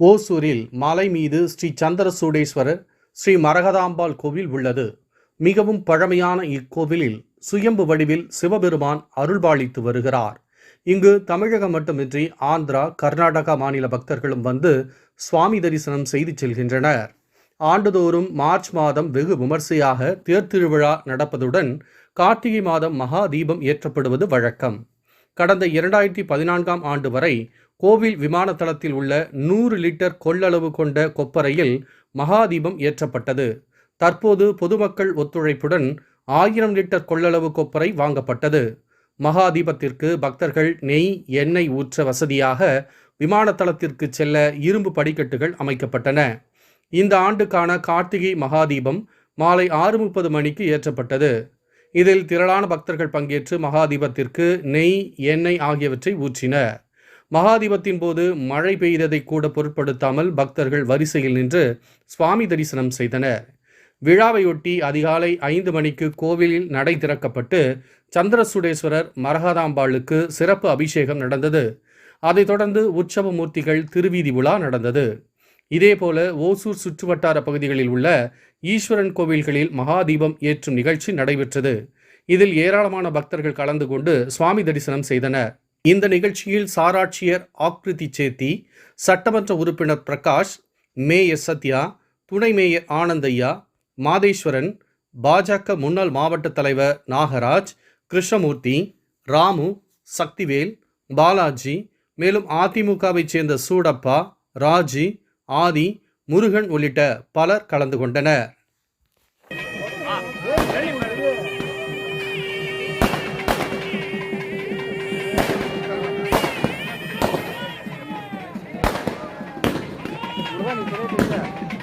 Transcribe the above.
ஓசூரில் மலை மீது ஸ்ரீ சந்திரசூடேஸ்வரர் ஸ்ரீ மரகதாம்பாள் கோவில் உள்ளது. மிகவும் பழமையான இக்கோவிலில் சுயம்பு வடிவில் சிவபெருமான் அருள்பாளித்து வருகிறார். இங்கு தமிழகம் மட்டுமின்றி ஆந்திரா கர்நாடகா மாநில பக்தர்களும் வந்து சுவாமி தரிசனம் செய்து செல்கின்றனர். ஆண்டுதோறும் மார்ச் மாதம் வெகு விமர்சையாக தேர்த்திருவிழா நடப்பதுடன் கார்த்திகை மாதம் மகா தீபம் ஏற்றப்படுவது வழக்கம். கடந்த இரண்டாயிரத்தி பதினான்காம் ஆண்டு வரை கோவில் விமான தளத்தில் உள்ள நூறு லிட்டர் கொள்ளளவு கொண்ட கொப்பரையில் மகாதீபம் ஏற்றப்பட்டது. தற்போது பொதுமக்கள் ஒத்துழைப்புடன் ஆயிரம் லிட்டர் கொள்ளளவு கொப்பரை வாங்கப்பட்டது. மகாதீபத்திற்கு பக்தர்கள் நெய் எண்ணெய் ஊற்ற வசதியாக விமானத்தளத்திற்கு செல்ல இரும்பு படிக்கட்டுகள் அமைக்கப்பட்டன. இந்த ஆண்டுக்கான கார்த்திகை மகாதீபம் மாலை ஆறு முப்பது மணிக்கு ஏற்றப்பட்டது. இதில் திரளான பக்தர்கள் பங்கேற்று மகாதீபத்திற்கு நெய் எண்ணெய் ஆகியவற்றை ஊற்றினர். மகாதீபத்தின் போது மழை பெய்ததை கூட பொருட்படுத்தாமல் பக்தர்கள் வரிசையில் நின்று சுவாமி தரிசனம் செய்தனர். விழாவையொட்டி அதிகாலை ஐந்து மணிக்கு கோவிலில் நடை திறக்கப்பட்டு சந்திரசுடேஸ்வரர் மரகதாம்பாளுக்கு சிறப்பு அபிஷேகம் நடந்தது. அதைத் தொடர்ந்து உற்சவ மூர்த்திகள் திருவீதி விழா நடந்தது. இதேபோல ஓசூர் சுற்றுவட்டார பகுதிகளில் உள்ள ஈஸ்வரன் கோவில்களில் மகாதீபம் ஏற்றும் நிகழ்ச்சி நடைபெற்றது. இதில் ஏராளமான பக்தர்கள் கலந்து கொண்டு சுவாமி தரிசனம் செய்தனர். இந்த நிகழ்ச்சியில் சாராட்சியர் ஆக்ருதி சேத்தி சட்டமன்ற உறுப்பினர் பிரகாஷ் மேயர் சத்யா துணை மேயர் ஆனந்தையா மாதேஸ்வரன் பாஜக முன்னாள் மாவட்ட தலைவர் நாகராஜ் கிருஷ்ணமூர்த்தி ராமு சக்திவேல் பாலாஜி மேலும் அதிமுகவைச் சேர்ந்த சூடப்பா ராஜி ஆதி முருகன் உள்ளிட்ட பலர் கலந்து கொண்டனர். 那你什么时候？